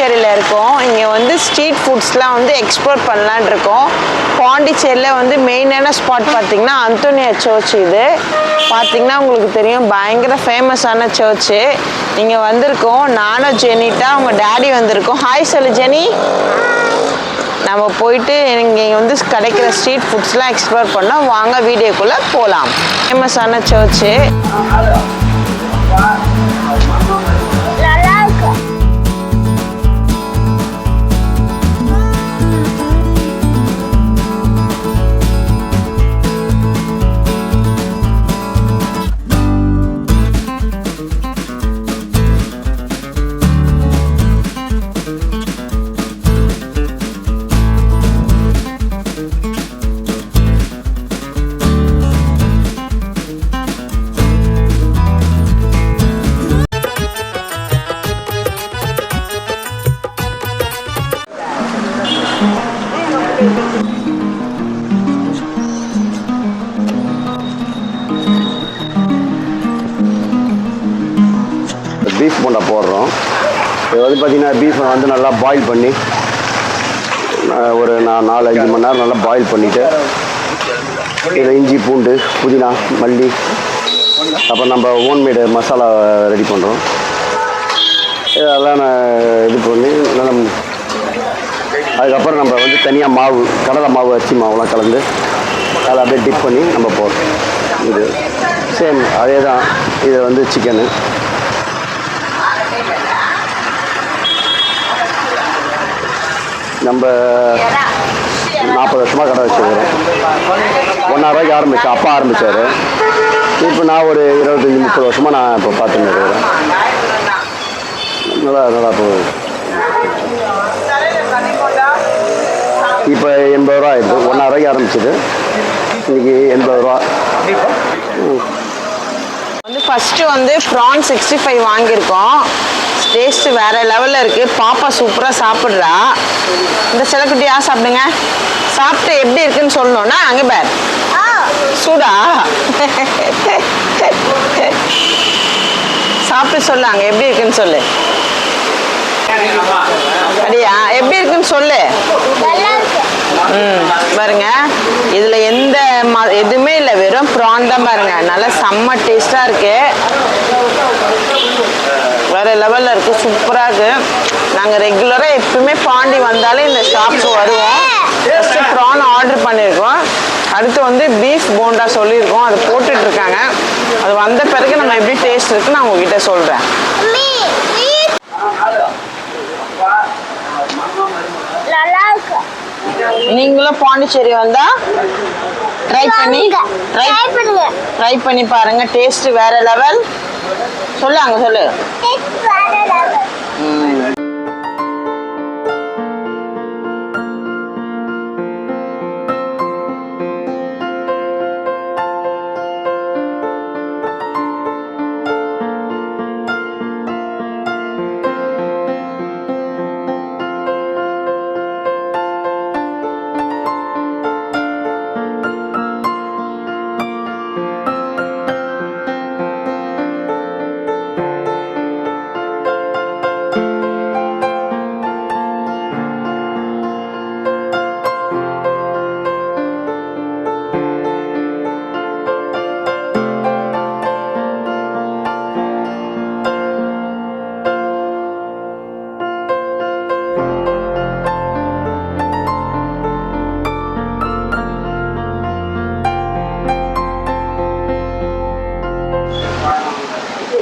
பாண்டிச்சேரியில் இருக்கோம். இங்கே வந்து ஸ்ட்ரீட் ஃபுட்ஸ்லாம் வந்து எக்ஸ்ப்ளோர் பண்ணலான் இருக்கோம். பாண்டிச்சேரியில் வந்து மெயினான ஸ்பாட் பார்த்தீங்கன்னா அந்தோனியா சர்ச் இது. பார்த்தீங்கன்னா உங்களுக்கு தெரியும் பயங்கர ஃபேமஸான சர்ச்சு இங்கே வந்திருக்கோம். நானும் ஜெனிட்டா அவங்க டேடி வந்திருக்கோம். ஹாய் சொல்லு ஜெனி. நம்ம போயிட்டு இங்கே வந்து கிடைக்கிற ஸ்ட்ரீட் ஃபுட்ஸ்லாம் எக்ஸ்ப்ளோர் பண்ணோம். வாங்க வீடியோக்குள்ளே போகலாம் ஃபேமஸான சர்ச்சு பீஃப் போண்டா போடுறோம். இது வந்து பார்த்திங்கன்னா பீஃபை வந்து நல்லா பாயில் பண்ணி ஒரு நான் நாலு அஞ்சு மணி நேரம் நல்லா பாயில் பண்ணிவிட்டு இதில் இஞ்சி பூண்டு புதினா மல்லி அப்புறம் நம்ம ஓன்மேடு மசாலா ரெடி பண்ணுறோம் இதெல்லாம் நான் இது பண்ணி நல்லா அதுக்கப்புறம் நம்ம வந்து தனியாக மாவு கடலை மாவு அரிசி மாவுலாம் கலந்து அதை அப்படியே டிப் பண்ணி நம்ம போடுறோம். இது சேம் அதே தான் இது வந்து சிக்கனு நம்ம நாற்பது வருஷமாக கடை வச்சுருக்கிறோம். ஒன்றாயிரூவாய்க்கு ஆரம்பித்தேன் அப்பா ஆரம்பித்தார் இப்போ நான் ஒரு இருபத்தஞ்சி முப்பது வருஷமாக நான் இப்போ பார்த்துன்னு இருக்கிறேன். நல்லா நல்லா போகுது. இப்போ எண்பது ரூபா ஆயிடுது. ஒன்றாயிரூவாய்க்கு ஆரம்பிச்சது. இன்னைக்கு எண்பது ரூபா. வந்து ஃபஸ்ட்டு வந்து ப்ரான் சிக்ஸ்டி ஃபைவ் வாங்கியிருக்கோம். டேஸ்ட்டு வேறு லெவலில் இருக்குது பாப்பா சூப்பராக சாப்பிட்றா. இந்த செலக்குட்டியா சாப்பிடுங்க. சாப்பிட்டு எப்படி இருக்குன்னு சொல்லணும்னா அங்கே பேர். ஆ சூடா. சாப்பிட்டு சொல்லு அங்கே எப்படி இருக்குன்னு சொல்லு. அப்படியா? எப்படி இருக்குன்னு சொல்லு. ம் பாருங்க. இதுல எந்த ம- எதுவுமே இல்லை. வெறும் ப்ரான் தான் பாருங்க. நல்லா செம்ம டேஸ்டா இருக்கு. வேற லெவல்ல இருக்கு. சூப்பரா இருக்கு. நாங்க ரெகுலரா எப்பவுமே பாண்டி வந்தாலே இந்த ஷாப்க்கு வருவோம். ஃபர்ஸ்ட் ப்ரான் ஆர்டர் பண்ணியிருக்கோம் அடுத்து வந்து பீஃப் போண்டா சொல்லியிருக்கோம். அது போட்டுட்டு இருக்காங்க. அது வந்த பிறகு நம்ம எப்படி டேஸ்ட் இருக்குன்னு நான் உங்ககிட்ட இருக்கு. நீங்களும் பாண்டிச்சேரி வந்தா ட்ரை பண்ணி. ட்ரை பண்ணுங்க. ட்ரை பண்ணி பாருங்க. டேஸ்ட் வேற லெவல் சொல்லு அங்க சொல்லு.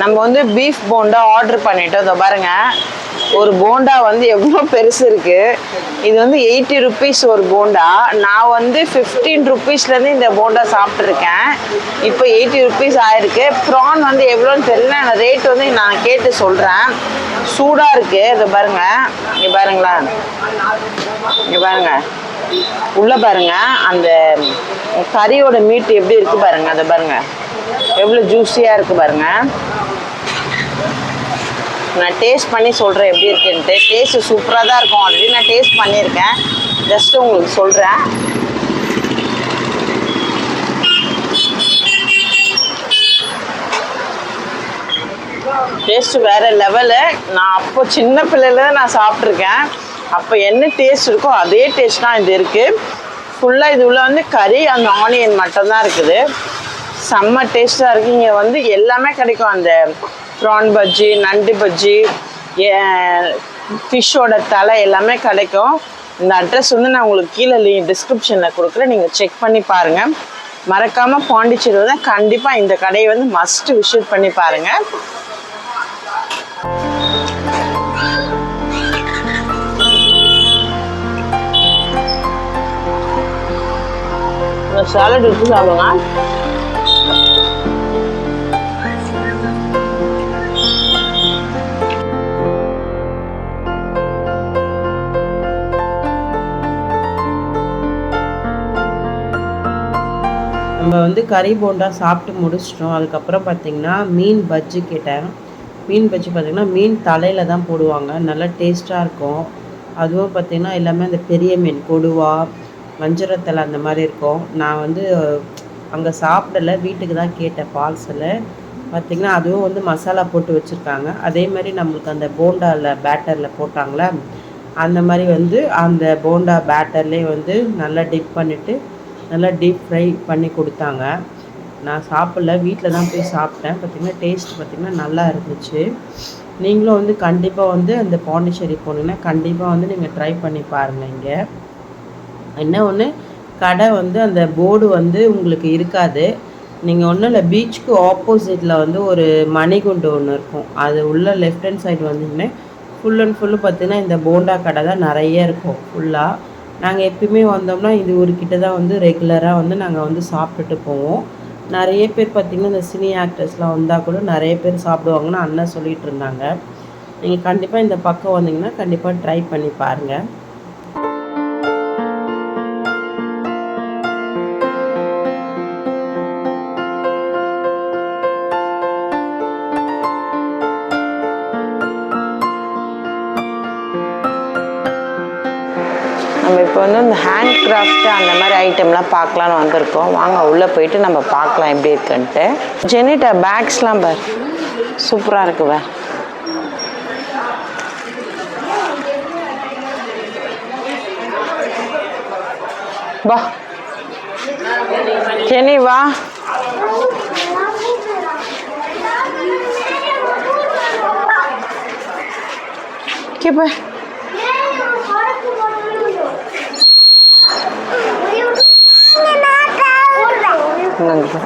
நம்ம வந்து பீஃப் போண்டா ஆர்டர் பண்ணிட்டோம் இதோ பாருங்க ஒரு போண்டா வந்து எவ்வளோ பெருசு இருக்கு. இது வந்து எயிட்டி ருபீஸ் ஒரு போண்டா. நான் வந்து ஃபிஃப்டீன் ருபீஸ்லேருந்து இந்த போண்டா சாப்பிட்ருக்கேன் இப்போ எயிட்டி ருபீஸ் ஆயிருக்கு. ப்ரான் வந்து எவ்வளோன்னு தெரியல. நான் ரேட் வந்து நான் கேட்டு சொல்கிறேன் சூடாக இருக்கு. இதை பாருங்க. இங்கே பாருங்களேன் இங்கே பாருங்க. உள்ள பாருங்க. அந்த கறியோட மீட் எப்படி இருக்கு பாருங்க. அதை பாருங்க. எவ்வளோ ஜூஸியாக இருக்கு பாருங்க. நான் டேஸ்ட் பண்ணி சொல்கிறேன் எப்படி இருக்குன்ட்டு. டேஸ்ட் சூப்பராக தான் இருக்கும். ஆல்ரெடி நான் டேஸ்ட் பண்ணியிருக்கேன். ஜஸ்ட் உங்களுக்கு சொல்கிறேன் டேஸ்ட்டு வேறு லெவலு நான் அப்போ சின்ன பிள்ளையில தான் நான் சாப்பிட்ருக்கேன் அப்போ என்ன டேஸ்ட் இருக்கோ அதே டேஸ்ட் தான் இது இருக்குது ஃபுல்லாக இது உள்ள வந்து கறி அந்த ஆனியன் மட்டும்தான் இருக்குது. செம்ம டேஸ்ட்டாக இருக்குது இங்கே வந்து எல்லாமே கிடைக்கும். அந்த ப்ரான் பஜ்ஜி நண்டு பஜ்ஜி ஃபிஷ்ஷோட தலை எல்லாமே கிடைக்கும். இந்த அட்ரஸ் வந்து நான் உங்களுக்கு கீழே டிஸ்கிரிப்ஷனில் கொடுக்குறேன். நீங்கள் செக் பண்ணி பாருங்கள் மறக்காமல் பாண்டிச்சேரி வந்து கண்டிப்பாக இந்த கடையை வந்து மஸ்ட்டு விசிட் பண்ணி பாருங்கள் சாலட் எடுத்து சாப்பிடுங்க நம்ம வந்து கறி போண்டா சாப்பிட்டு முடிச்சிட்டோம். அதுக்கப்புறம் பார்த்திங்கன்னா மீன் பஜ்ஜி கேட்டேன். மீன் பஜ்ஜி பார்த்தீங்கன்னா மீன் தலையில் தான் போடுவாங்க. நல்லா டேஸ்ட்டாக இருக்கும். அதுவும் பார்த்தீங்கன்னா எல்லாமே அந்த பெரிய மீன் கொடுவா வஞ்சரத்தலை அந்த மாதிரி இருக்கும். நான் வந்து அங்கே சாப்பிடல. வீட்டுக்கு தான் கேட்டேன் பார்சலு பார்த்தீங்கன்னா அதுவும் வந்து மசாலா போட்டு வச்சுருக்காங்க. அதே மாதிரி நம்மளுக்கு அந்த போண்டாவில் பேட்டரில் போட்டாங்களே அந்த மாதிரி வந்து அந்த போண்டா பேட்டர்லேயே வந்து நல்லா டிப் பண்ணிவிட்டு நல்லா டீப் ஃப்ரை பண்ணி கொடுத்தாங்க. நான் சாப்பிடல வீட்டில் தான் போய் சாப்பிட்டேன். பார்த்திங்கன்னா டேஸ்ட் பார்த்திங்கன்னா நல்லா இருந்துச்சு. நீங்களும் வந்து கண்டிப்பாக வந்து அந்த பாண்டிச்சேரி போனீங்கன்னா கண்டிப்பாக வந்து நீங்கள் ட்ரை பண்ணி பாருங்கள் இங்கே. என்ன ஒன்று கடை வந்து அந்த போர்டு வந்து உங்களுக்கு இருக்காது. நீங்கள் ஒன்றும் இல்லை பீச்சுக்கு ஆப்போசிட்டில் வந்து ஒரு மணிகுண்டு ஒன்று இருக்கும். அது உள்ள லெஃப்ட் ஹேண்ட் சைடு வந்தீங்கன்னா ஃபுல் அண்ட் ஃபுல்லு பார்த்தீங்கன்னா இந்த போண்டா கடை தான் நிறைய இருக்கும் ஃபுல்லாக நாங்கள் எப்பயுமே வந்தோம்னா இது ஒரு கிட்ட தான் வந்து ரெகுலராக வந்து நாங்கள் வந்து சாப்பிட்டுட்டு போவோம். நிறைய பேர் பார்த்திங்கன்னா இந்த சினி ஆக்டர்ஸ்லாம் வந்தால் கூட நிறைய பேர் சாப்பிடுவாங்கன்னு அண்ணன் சொல்லிகிட்டு இருந்தாங்க. நீங்கள் கண்டிப்பாக இந்த பக்கம் வந்தீங்கன்னா கண்டிப்பாக ட்ரை பண்ணி பாருங்கள் நம்ம இப்போ வந்து இந்த ஹேண்ட் கிராஃப்ட் அந்த மாதிரி ஐட்டம்லாம் பார்க்கலான்னு வந்திருக்கோம். வாங்க உள்ளே போயிட்டு நம்ம பார்க்கலாம் எப்படி இருக்குன்ட்டு. ஜெனிட்டா பேக்ஸ்லாம் பார். சூப்பராக இருக்குவ வா. ஜெனி வா. கேப்ப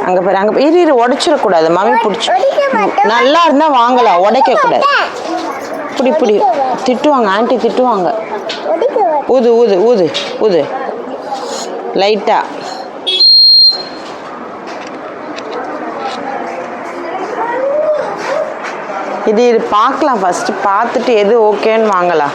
அங்கே பாரு அங்கே இரு இரு உடச்சிடக்கூடாது. மம்மி பிடிச்சி. நல்லா இருந்தால் வாங்கலாம். உடைக்கக்கூடாது. இப்படி இப்படி திட்டுவாங்க. ஆண்டி திட்டுவாங்க. ஊது ஊது ஊது ஊது. லைட்டாக இது இது பார்க்கலாம் ஃபஸ்ட்டு பார்த்துட்டு எது ஓகேன்னு வாங்கலாம்.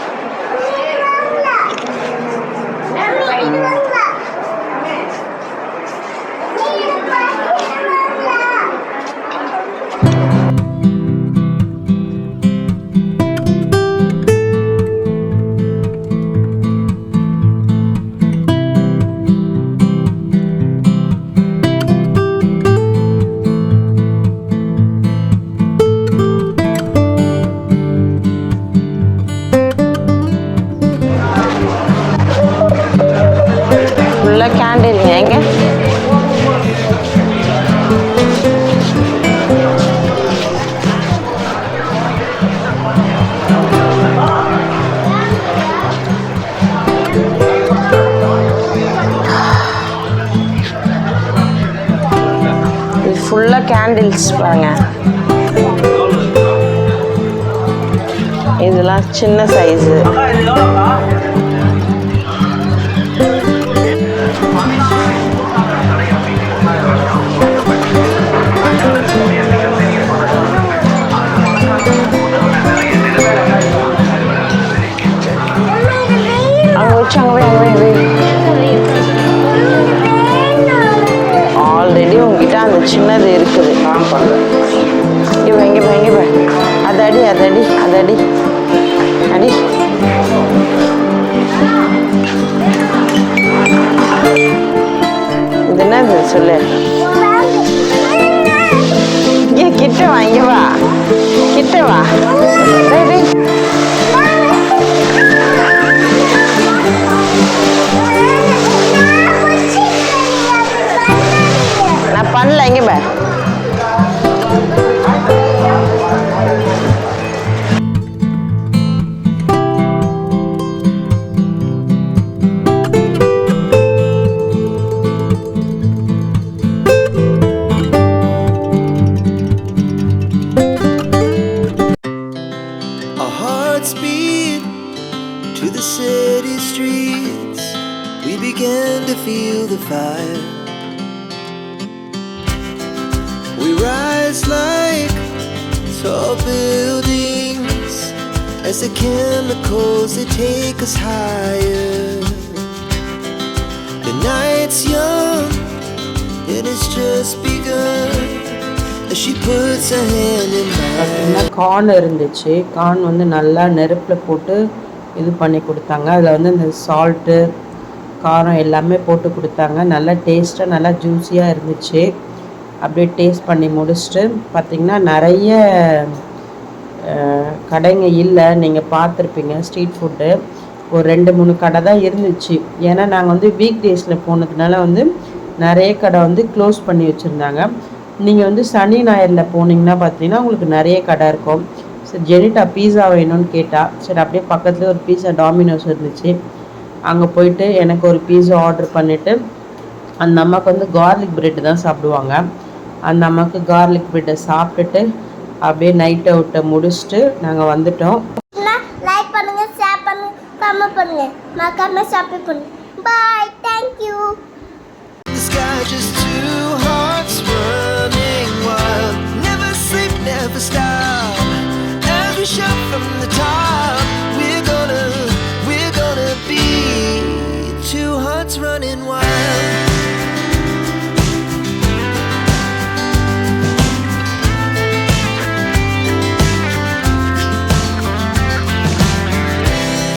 இதெல்லாம் கேண்டில்ங்க எங்க இது ஃபுல்லாக கேண்டில்ஸ் பாருங்க. இதெல்லாம் சின்ன சைஸு சின்னது இருக்குது. இங்கே போய் இங்கே போய் இங்கே போய் அது அடி. அடி இது என்னது? சொல்லு. இங்கே கிட்ட வா இங்கே வா. கிட்ட வா. ऑनलाएंगे बाय as the chemicals they take us higher. The night's young and it's just begun. As she puts her hand in mine. பார்த்தீங்கன்னா கார்ன் இருந்துச்சு. கார்ன் வந்து நல்லா நெருப்பில் போட்டு இது பண்ணி கொடுத்தாங்க. அதில் வந்து இந்த சால்ட்டு காரம் எல்லாமே போட்டு கொடுத்தாங்க. நல்லா டேஸ்ட்டாக நல்லா ஜூஸியாக இருந்துச்சு. அப்படியே டேஸ்ட் பண்ணி முடிச்சுட்டு பார்த்திங்கன்னா நிறைய கடைங்க இல்லை நீங்கள் பார்த்துருப்பீங்க ஸ்ட்ரீட் ஃபுட்டு ஒரு ரெண்டு மூணு கடை தான் இருந்துச்சு. ஏன்னா நாங்கள் வந்து வீக் டேஸில் போனதுனால வந்து நிறைய கடை வந்து க்ளோஸ் பண்ணி வச்சுருந்தாங்க. நீங்கள் வந்து சனி ஞாயிறில் போனீங்கன்னா பார்த்தீங்கன்னா உங்களுக்கு நிறைய கடை இருக்கும். சரி ஜெனிட்டா பீஸா வேணும்னு கேட்டால் சரி அப்படியே பக்கத்தில் ஒரு பீஸா டாமினோஸ் இருந்துச்சு. அங்கே போயிட்டு எனக்கு ஒரு பீஸா ஆர்டர் பண்ணிவிட்டு அந்த அம்மாவுக்கு வந்து கார்லிக் பிரெட்டு தான் சாப்பிடுவாங்க. அந்த அம்மாவுக்கு கார்லிக் பிரெட்டை சாப்பிட்டுட்டு அப்படியே நைட் அவுட்டை முடிச்சுட்டு நாங்கள் வந்துட்டோம். லைக் பண்ணுங்க ஷேர் பண்ணுங்க கமெண்ட் பண்ணுங்க. மறக்காம ஷாப்பிங் பண்ணுங்க பாய் தேங்க்